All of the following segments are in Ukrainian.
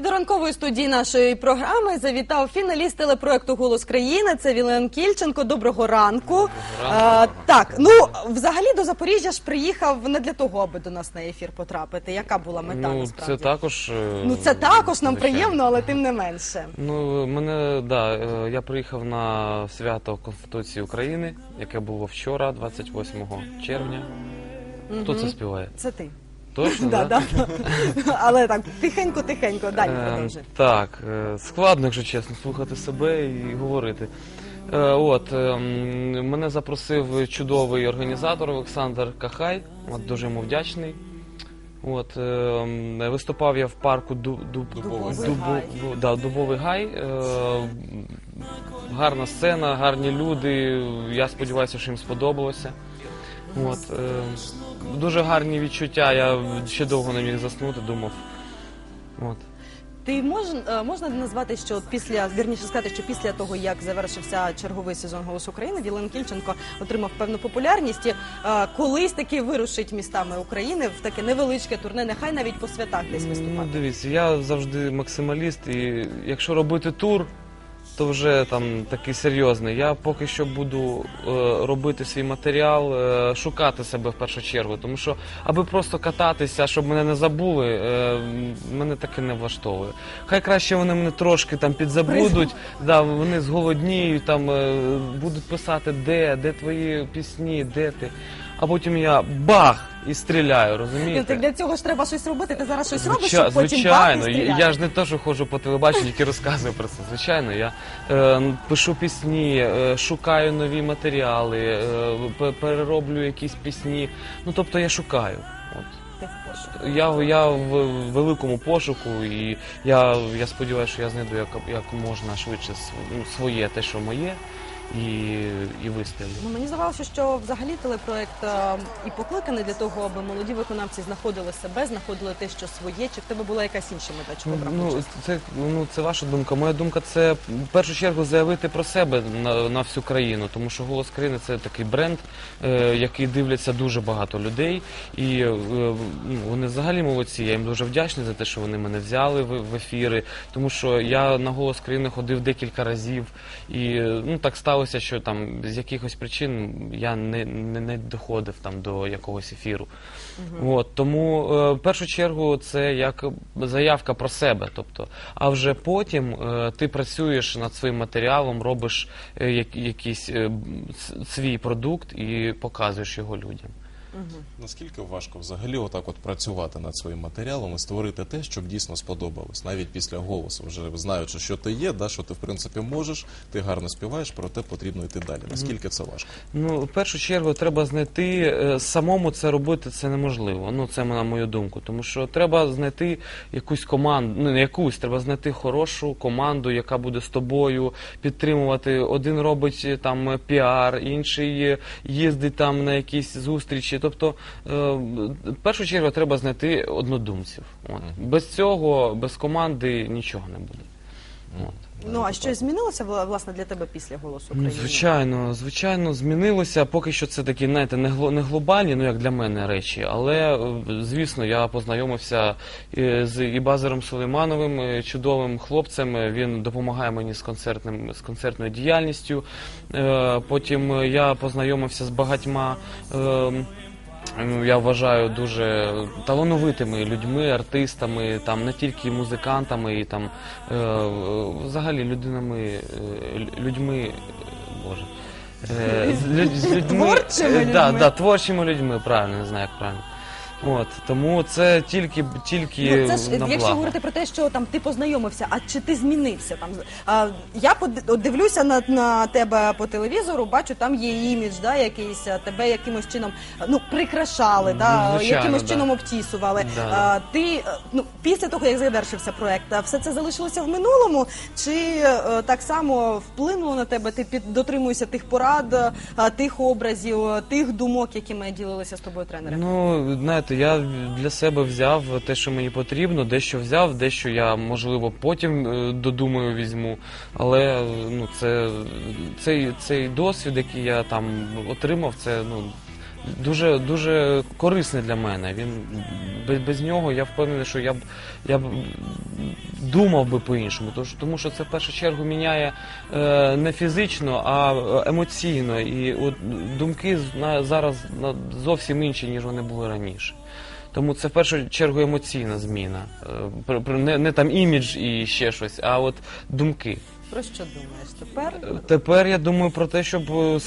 І до ранкової студії нашої програми завітав фіналіст телепроекту Голос країни. Це Вілен Кільченко. Доброго ранку. А, так, ну взагалі до Запоріжжя ж приїхав не для того, аби до нас на ефір потрапити. Яка була мета Ну, насправді? це також. е, Ну це також нам звичайно. приємно, але тим не менше. Ну, мене, да, е, я приїхав на свято Конституції України, яке було вчора, 28 червня. Хто це співає? Це ти. Точно, Да, да? да. Але так, тихенько, тихенько, далі Е, продовжуй. Так, е, складно, якщо чесно, слухати себе і говорити. Е, От, е, м, мене запросив чудовий організатор Олександр Кахай, от, дуже йому вдячний. От, е, м, виступав я в парку Ду, Дуб, Дубовий Дубу- гай. Бу- да, Дубовий Гай. Е, гарна сцена, гарні люди. Я сподіваюся, що їм сподобалося. От, е, дуже гарні відчуття. Я ще довго не міг заснути, думав. От. Ти мож, е, можна назвати, що після вірніше сказати, що після того як завершився черговий сезон «Голос України, Вілен Кільченко отримав певну популярність. І, е, колись таки вирушить містами України в таке невеличке турне, нехай навіть по святах десь Ну, дивіться, я завжди максималіст, і якщо робити тур, то вже там такий серйозний. Я поки що буду е, робити свій матеріал, е, шукати себе в першу чергу. Тому що, аби просто кататися, щоб мене не забули, е, мене таке не влаштовує. Хай краще вони мене трошки там підзабудуть, да, вони зголодніють, там е, будуть писати, де, де твої пісні, де ти. А потім я бах і стріляю, розумієте? Ну, так для цього ж треба щось робити. Ти зараз щось робиш, Звича- щоб потім звичайно, бахти, я, я ж не те, що ходжу по телебаченню, тільки розказую про це. Звичайно, я е, пишу пісні, е, шукаю нові матеріали, е, пе- перероблю якісь пісні. Ну тобто я шукаю. От. Я, я в великому пошуку, і я, я сподіваюся, що я знайду як, як можна швидше св- ну, своє, те, що моє, і, і вистрілю. Ну, мені здавалося, що взагалі телепроект е, і покликаний для того, аби молоді виконавці знаходили себе, знаходили те, що своє, чи в тебе була якась інша мета, чого брав Ну, участь? це, ну, це ваша думка. Моя думка це в першу чергу заявити про себе на, на всю країну, тому що голос країни це такий бренд, е, який дивляться дуже багато людей. І е, ну, вони взагалі молодці. Я їм дуже вдячний за те, що вони мене взяли в, в ефіри, тому що я на голос країни ходив декілька разів, і е, ну так сталося, що там з якихось причин я не, не, не доходив там до якогось ефіру. От, тому е, в першу чергу це як заявка про себе. Тобто, а вже потім е, ти працюєш над своїм матеріалом, робиш е, якийсь е, свій продукт і показуєш його людям. Наскільки важко взагалі отак от працювати над своїм матеріалом і створити те, щоб дійсно сподобалось, навіть після голосу, вже знаючи, що ти є, да, що ти в принципі можеш, ти гарно співаєш, проте потрібно йти далі. Наскільки це важко? Ну, в першу чергу, треба знайти е, самому це робити це неможливо. Ну, це на мою думку. Тому що треба знайти якусь команду, ну не якусь, треба знайти хорошу команду, яка буде з тобою підтримувати. Один робить е, там піар, інший е, їздить там на якісь зустрічі. Тобто, е, в першу чергу треба знайти однодумців. От. Без цього, без команди нічого не буде. От. Ну а щось змінилося власне для тебе після голосу Ну, України? звичайно, звичайно, змінилося. Поки що це такі, знаєте, не гло- глобальні, ну як для мене речі. Але е, звісно, я познайомився е, з Ібазером Сулеймановим, чудовим хлопцем. Він допомагає мені з концертним з концертною діяльністю. Потім я познайомився з багатьма. Ну, Я вважаю дуже талановитими людьми, артистами, там не тільки музикантами, і там е, взагалі людинами, е, людьми, боже. е, з, лю- з людьми, Творчими е, Да, людьми. да, творчими людьми, правильно, не знаю, як правильно. От, тому це тільки, тільки Ну, це ж на якщо говорити про те, що там ти познайомився, а чи ти змінився там? А, я под- дивлюся на, на тебе по телевізору, бачу, там є імідж, да, якийсь тебе якимось чином ну прикрашали, Ну, да, звичайно, якимось да. чином обтісували. Да. А, ти е, ну після того, як завершився проект, все це залишилося в минулому, чи е, так само вплинуло на тебе? Ти під дотримуєшся тих порад, а, тих образів, тих думок, якими ділилися з тобою тренери? Ну, знаєте, я для себе взяв те, що мені потрібно, дещо взяв, дещо я, можливо, потім е, додумаю, візьму. Але ну, це, цей, цей досвід, який я там отримав, це ну, дуже дуже корисний для мене. Він без, без нього я впевнений, що я б я б думав би по-іншому. Тож тому, що це в першу чергу міняє е, не фізично, а емоційно. І от думки на, зараз на, зовсім інші, ніж вони були раніше. Тому це в першу чергу емоційна зміна. Е, Не, не там імідж і ще щось, а от думки. Про що думаєш тепер? Тепер я думаю про те, щоб е,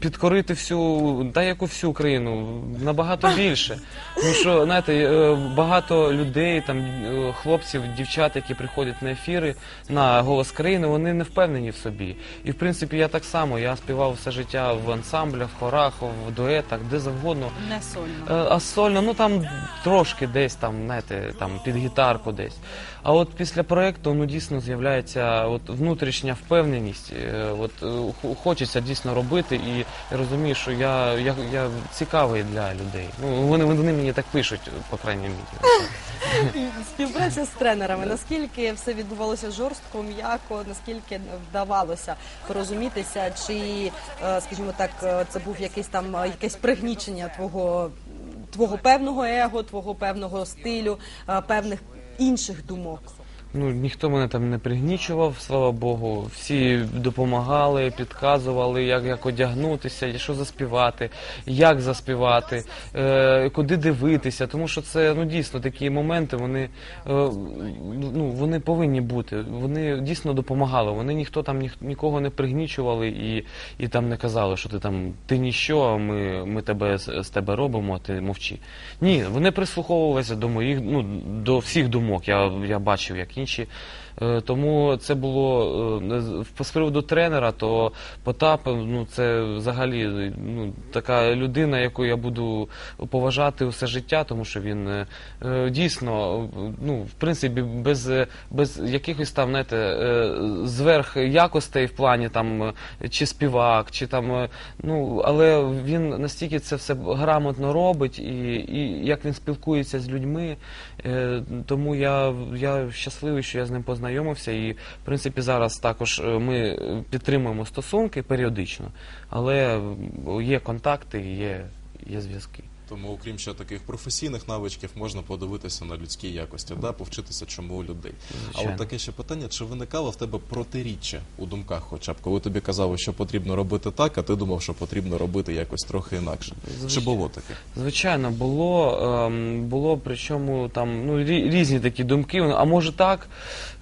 підкорити всю, та яку всю країну, набагато більше. Тому що, знаєте, е, багато людей, там е, хлопців, дівчат, які приходять на ефіри на голос країни, вони не впевнені в собі. І в принципі я так само. Я співав все життя в ансамблях, в хорах, в дуетах, де завгодно. Не сольно. А сольно, ну там трошки десь там, знаєте, там під гітарку десь. А от після проекту ну дійсно з'являється от внутрішня впевненість. Е, От е, хочеться дійсно робити, і я розумію, що я, я, я цікавий для людей. Ну вони, вони мені так пишуть, по крайній мірі. Співпраця з тренерами. Наскільки все відбувалося жорстко, м'яко, наскільки вдавалося порозумітися, чи, е, скажімо так, це був якийсь там якесь пригнічення твого, твого певного его, твого певного стилю, певних інших думок. Ну ніхто мене там не пригнічував, слава Богу. Всі допомагали, підказували, як, як одягнутися, що заспівати, як заспівати, е, куди дивитися. Тому що це ну дійсно такі моменти. Вони е, ну вони повинні бути. Вони дійсно допомагали. Вони ніхто там ніх, нікого не пригнічували і, і там не казали, що ти там ти ніщо, ми, ми тебе з тебе робимо, а ти мовчи. Ні, вони прислуховувалися до моїх, ну до всіх думок. Я, я бачив, як інші. Е, Тому це було е, з- приводу тренера, то Потап, ну це взагалі ну, така людина, яку я буду поважати усе життя, тому що він е, е, дійсно, е, ну в принципі, без, е, без якихось там, знаєте, е, зверх якостей в плані там е, чи співак, чи там, е, ну але він настільки це все грамотно робить, і, і як він спілкується з людьми. Е, Тому я, я щасливий, що я з ним познайомився. І в принципі зараз також е, ми підтримуємо стосунки періодично, але е, є контакти, є, є зв'язки. Тому, окрім ще таких професійних навичків, можна подивитися на людські якості, да, повчитися чому у людей. А от таке ще питання: чи виникало в тебе протиріччя у думках, хоча б коли тобі казали, що потрібно робити так, а ти думав, що потрібно робити якось трохи інакше? Чи було таке? Звичайно, було, ем, було причому там ну, рі- різні такі думки. А може так?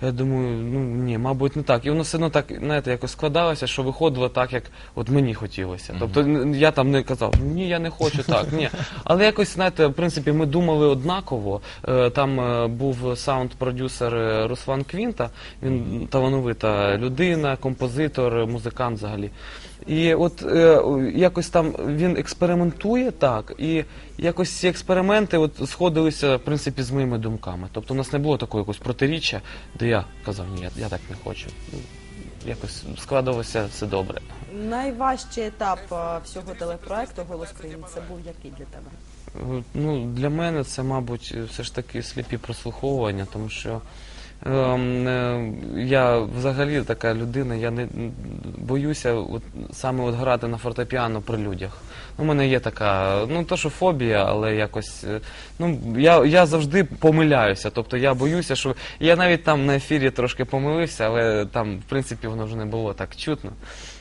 Я думаю, ну ні, мабуть, не так. І воно все одно так, знаєте, якось складалося, що виходило так, як от мені хотілося. Тобто я там не казав, ні, я не хочу так, ні. Але якось, знаєте, в принципі, ми думали однаково. Е, Там е, був саунд-продюсер е, Руслан Квінта, він талановита людина, композитор, музикант взагалі. І от е, якось там він експериментує так, і якось ці експерименти от сходилися в принципі з моїми думками. Тобто у нас не було такого якогось протиріччя, де я казав, ні, я, я так не хочу. Якось складалося все добре. Найважчий етап всього телепроекту Голос країни це був який для тебе? Е, Ну, для мене це, мабуть, все ж таки сліпі прослуховування, тому що я взагалі така людина, я не боюся от, саме от грати на фортепіано при людях. У мене є така, ну то що фобія, але якось. е, Ну, я, я завжди помиляюся. Тобто я боюся, що я навіть там на ефірі трошки помилився, але там, в принципі, воно вже не було так чутно.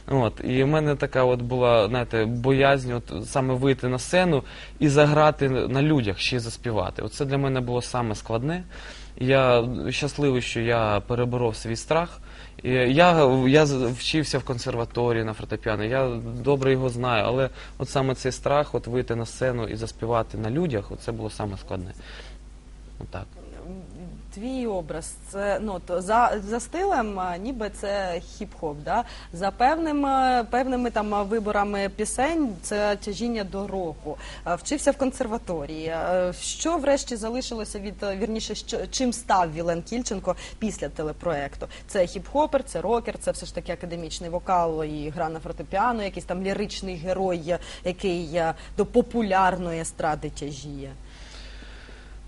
От, і в мене така от була, знаєте, боязнь от саме вийти на сцену і заграти на людях, ще й заспівати. Оце для мене було саме складне. Я щасливий, що я переборов свій страх. Я, я вчився в консерваторії на фортепіано, я добре його знаю, але от саме цей страх, от вийти на сцену і заспівати на людях, це було саме складне. Отак. Твій образ це ну то за, за стилем, ніби це хіп-хоп. Да? За певним, е, певними там виборами пісень це тяжіння до року. Вчився в консерваторії. Що врешті залишилося від е, вірніше, що чим став Вілен Кільченко після телепроекту? Це хіп-хопер, це рокер, це все ж таки академічний вокал і гра на фортепіано, якийсь там ліричний герой, який е, до популярної естради тяжіє.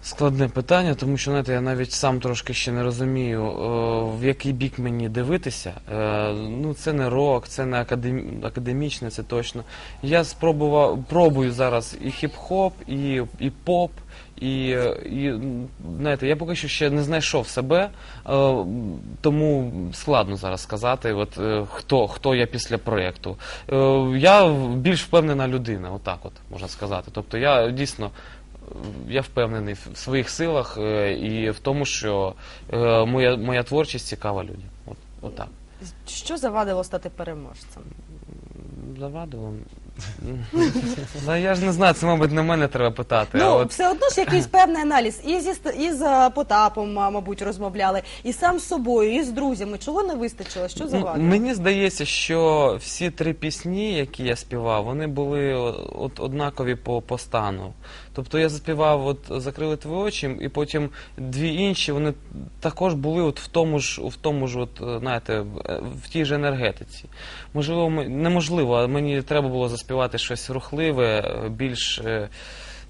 Складне питання, тому що знаєте, я навіть сам трошки ще не розумію, е, в який бік мені дивитися. Е, ну, це не рок, це не академічне, це точно. Я спробував пробую зараз і хіп-хоп, і, і поп, і, і знаєте, я поки що ще не знайшов себе, е, тому складно зараз сказати, от хто, хто я після проєкту. Я більш впевнена людина, отак от можна сказати. Тобто я дійсно я впевнений в своїх силах е, і в тому, що е, моя, моя творчість цікава людям. От, от так. Що завадило стати переможцем? Завадило. Да, я ж не знаю, це, мабуть, не мене треба питати. а Ну, от, все одно ж якийсь певний аналіз. І зі ст- і з е, Потапом, а, мабуть, розмовляли, і сам з собою, і з друзями. Чого не вистачило? Що ну, завадило? мені здається, що всі три пісні, які я співав, вони були о- от, однакові по, по стану. Тобто я заспівав от закрили твої очі, і потім дві інші, вони також були от в тому ж, в тому ж, от, е, знаєте, в, е, тій же енергетиці. Можливо, ми- неможливо, але мені треба було заспівати щось рухливе, е, більш. е,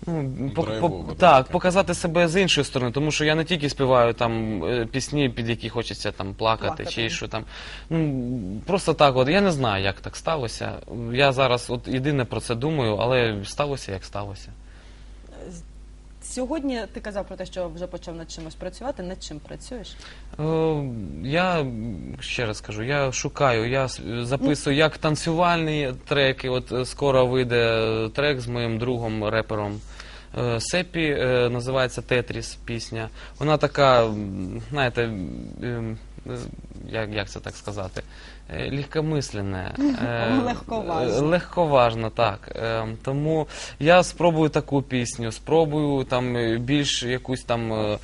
Ну, пок- Драйвове, пок- так. так, показати себе з іншої сторони, тому що я не тільки співаю там е, пісні, під які хочеться там плакати, Плакати. чи що там. Ну просто так, от я не знаю, як так сталося. Я зараз от єдине про це думаю, але сталося як сталося. Сьогодні ти казав про те, що вже почав над чимось працювати. Над чим працюєш? Е, Я ще раз кажу, я шукаю, я записую як танцювальні треки. От е, скоро вийде трек з моїм другом репером. е, Сепі е, називається Тетріс пісня. Вона така, знаєте, як, як це так сказати? Е, Легкомисленне. е, Легковажне. е, Легковажно, так. Тому я спробую таку пісню, спробую там більш якусь там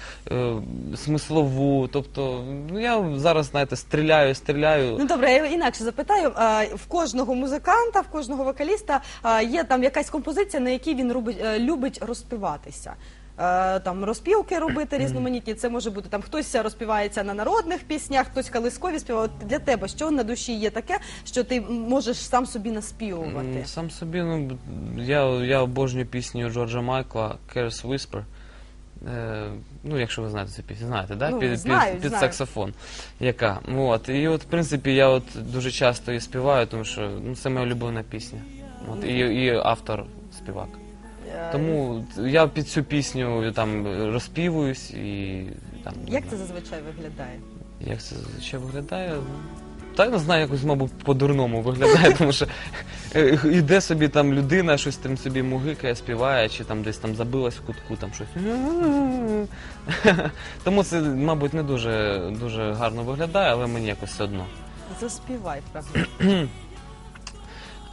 смислову. Тобто, ну я зараз, знаєте, стріляю, стріляю. Ну добре, я інакше запитаю. В кожного музиканта, в кожного вокаліста є там якась композиція, на якій він робить, любить розпіватися. Е, Там розпівки робити різноманітні. Це може бути там хтось розпівається на народних піснях, хтось колискові співає. От Для тебе що на душі є таке, що ти можеш сам собі наспівувати? Сам собі, ну я, я обожнюю пісню Джорджа Майкла Curse Whisper. Е, ну, якщо ви знаєте цю пісню, знаєте, да? Ну, під, знаю, під, під знаю. саксофон. Яка? От. І от, в принципі, я от дуже часто її співаю, тому що ну, це моя улюблена пісня. От, і, і автор співак. Е, Тому я під цю пісню там розпівуюсь і там. не Як це знаю. зазвичай виглядає? Як це ще виглядає? Та я не знаю, якось, мабуть, по-дурному виглядає, тому що е, йде собі там людина, щось там собі мугикає, співає, чи там десь там забилась в кутку, там щось. Тому це, мабуть, не дуже, дуже гарно виглядає, але мені якось все одно. Заспівай, правда.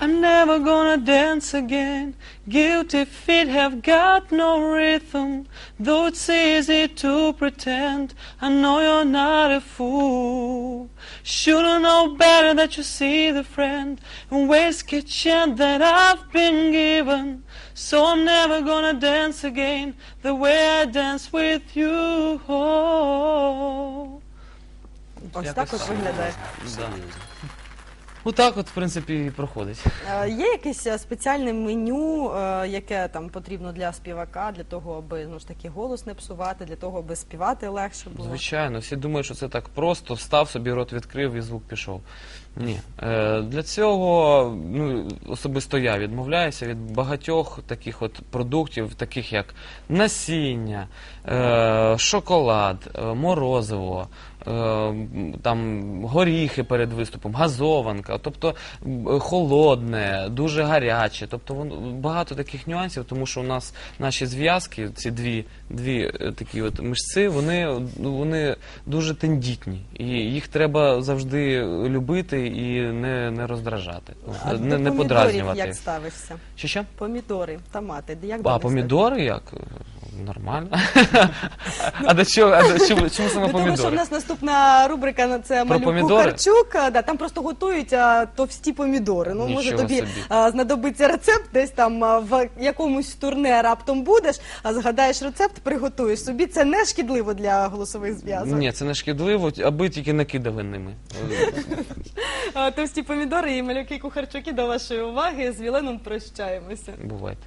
I'm never gonna dance again. Guilty feet have got no rhythm. Though it's easy to pretend, I know you're not a fool. Should've known better that you see the friend and waste a chance that I've been given. So I'm never gonna dance again the way I dance with you. Ось Якось так от так. виглядає. Серйозно. Отак от, в принципі, і проходить. Е, Є якесь е, спеціальне меню, е, яке там потрібно для співака, для того, аби ну ж таки голос не псувати, для того, аби співати легше було. Звичайно, всі думають, що це так просто, встав собі, рот відкрив і звук пішов. Ні. Е, для цього ну, особисто я відмовляюся від багатьох таких от продуктів, таких як насіння, е, шоколад, е, морозиво, там горіхи перед виступом, газованка, тобто холодне, дуже гаряче. Тобто воно багато таких нюансів, тому що у нас наші зв'язки, ці дві, дві е, такі от мишці, вони, вони дуже тендітні. І їх треба завжди любити і не, не роздражати, А не, до не подразнювати. як ставишся? Що що? Помідори, томати. Як А помідори як? Нормально. А до чого? А до чому, чому саме До того, що в помідори? нас наступна рубрика на це Про малюк помідори? Кухарчук. а, Да, там просто готують а, товсті помідори. Ну, може Нічого тобі собі. а, знадобиться рецепт, десь там а, в якомусь турне раптом будеш, а згадаєш рецепт, приготуєш собі. Це не шкідливо для голосових зв'язок. Ні, це не шкідливо, аби тільки накидали ними. А, Товсті помідори і малюки Кухарчуки до вашої уваги. З Віленом прощаємося. Бувайте.